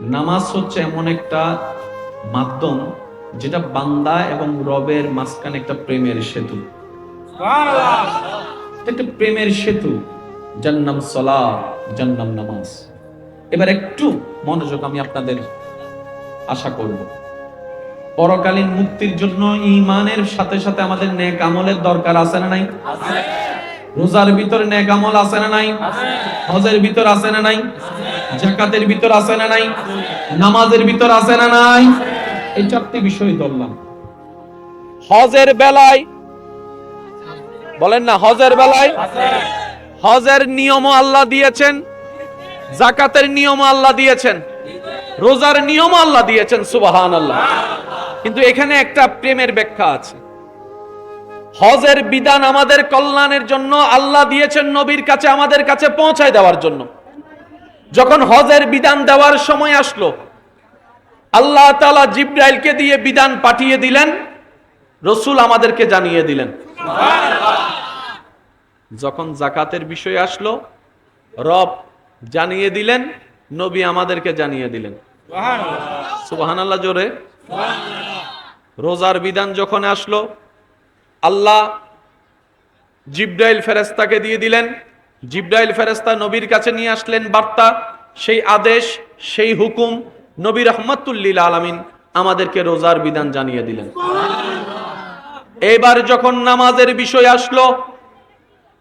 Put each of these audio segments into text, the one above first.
নামাজ হচ্ছে এমন একটা মাধ্যম যেটা বান্দা এবং রবের মাঝখানে একটা প্রেমের সেতু। একটা প্রেমের সেতু যার নাম সলা যার নাম নামাজ। এবার একটু মনোযোগ আমি আপনাদের আশা করব। পরকালীন মুক্তির জন্য ইমানের সাথে সাথে আমাদের নেক আমলের দরকার আছে না নাই? রোজার ভিতরে নেক আমল আছে না নাই? হজের ভিতর আছে না নাই? জাকাতের ভিতর আছে না নাই? নামাজের ভিতর আছে না নাই? এই চারটি বিষয় ধরলাম। হজের বেলায়, বলেন না, হজের বেলায় হজের নিয়মও আল্লাহ দিয়েছেন, জাকাতের নিয়মও আল্লাহ দিয়েছেন, রোজার নিয়মও আল্লাহ দিয়েছেন সুবাহান আল্লাহ কিন্তু এখানে একটা প্রেমের ব্যাখ্যা আছে। হজের বিধান আমাদের কল্যাণের জন্য আল্লাহ দিয়েছেন নবীর কাছে, আমাদের কাছে পৌঁছায় দেওয়ার জন্য। যখন হজের বিধান দেওয়ার সময় আসলো, আল্লাহ তালা জিব্রাইলকে দিয়ে বিধান পাঠিয়ে দিলেন, রসুল আমাদেরকে জানিয়ে দিলেন। যখন জাকাতের বিষয় আসলো, রব জানিয়ে দিলেন, নবী আমাদেরকে জানিয়ে দিলেন। সুবাহান আল্লাহ জোরে। রোজার বিধান যখন আসলো, আল্লাহ জিব্রাইল ফেরেস্তাকে দিয়ে দিলেন জিব্রাইল ফেরেস্তা নবীর কাছে নিয়ে আসলেন বার্তা, সেই আদেশ, সেই হুকুম নবী রহমতুল্লিল আলমিন আমাদেরকে রোজার বিধান জানিয়ে দিলেন। এবার যখন নামাজের বিষয় আসলো,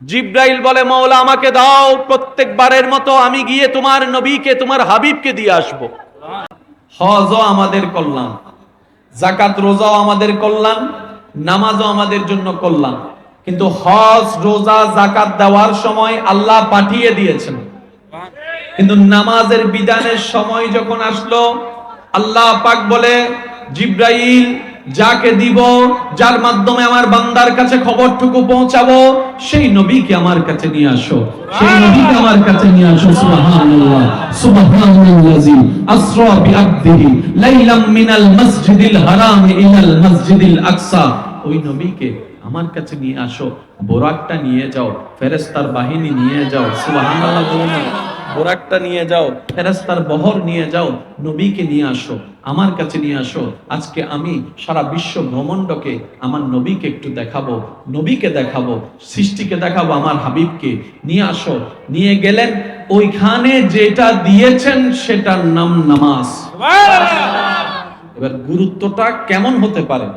জিব্রাইল বলে মৌলা আমাকে দাও, প্রত্যেকবারের মতো আমি গিয়ে তোমার নবীকে, তোমার হাবিবকে দিয়ে আসব। হজও আমাদের কল্যাণ, জাকাত রোজাও আমাদের কল্যাণ, নামাজও আমাদের জন্য কল্যাণ। কিন্তু হজ, রোজা জাকাত দেওয়ার সময় আল্লাহ পাঠিয়ে দিয়েছেন। কিন্তু নামাজের বিধানের সময় যখন আসলো, আল্লাহ পাক বলে, জিব্রাইল, যাকে দিব, যার মাধ্যমে আমার বান্দার কাছে খবরটুকু পৌঁছাবো, সেই নবীকে আমার কাছে নিয়ে আসো। সেই নবীকে আমার কাছে নিয়ে আসো, সুবহানাল্লাহ সুবহানাল্লাযী আসরা বিআবদিহি, লাইলাম মিনাল মসজিদিল হারাম ইলাল মসজিদিল আকসা। ওই নবীকে আমার কাছে নিয়ে আসো বোরাকটা নিয়ে যাও ফেরেস্তার বাহিনী নিয়ে যাও সুবহানাল্লাহ বোরাকটা নিয়ে যাও ফেরেস্তার বহর নিয়ে যাও নবীকে নিয়ে আসো আমার কাছে নিয়ে আসো। আজকে আমি সারা বিশ্ব ভ্রমণ্ডকে আমার নবীকে একটু দেখাবো নবীকে দেখাবো সৃষ্টিকে দেখাবো আমার হাবিবকে নিয়ে আসো। নিয়ে গেলেন ওইখানে যেটা দিয়েছেন সেটার নাম নামাজ। এবার গুরুত্বটা কেমন হতে পারে?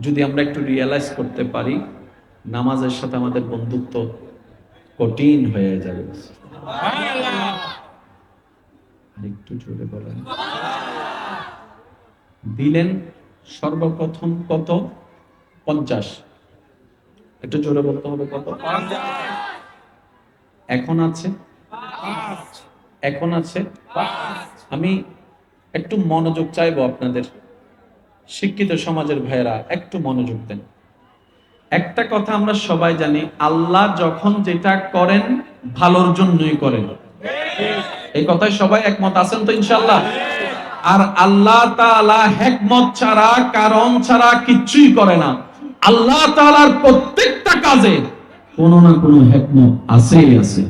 যদি আমরা একটু রিয়েলাইজ করতে পারি নামাজের সাথে আমাদের বন্ধুত্ব কঠিন হয়ে যাবে। একটু জোরে বলেন। দিলেন সর্বপ্রথম কত? পঞ্চাশ। একটু জোরে বলতে হবে কত? এখন আছে? এখন আছে? আমি একটু মনোযোগ চাইব আপনাদের। শিক্ষিত সমাজের ভাইয়েরা, একটু মনোযোগ দেন। একটা কথা আমরা সবাই জানি, আল্লাহ যখন যেটা করেন, ভালোর জন্যই করেন। এই কথায় সবাই একমত আছেন তো ইনশাল্লাহ আর আল্লাহ তাআলা হেকমত ছাড়া, কারণ ছাড়া কিচ্ছুই করে না। আল্লাহ তাআলার প্রত্যেকটা কাজে কোনো না কোনো হেকমত আছে।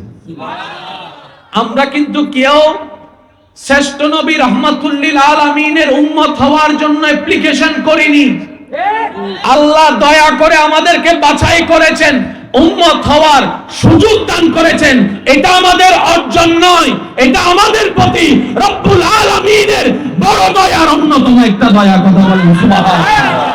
আমরা কিন্তু কেউ শ্রেষ্ঠ নবী রহমাতুল্লিল আলামিনের উম্মত হওয়ার জন্য অ্যাপ্লিকেশন করিনি। আল্লাহ দয়া করে আমাদেরকে বাছাই করেছেন উম্মত হওয়ার সুযোগ দান করেছেন। এটা আমাদের অর্জন নয় এটা আমাদের প্রতি রব্বুল আলামিনের বড় দয়ার অন্যতম একটা দয়া কথা বলেন সুবহানাল্লাহ।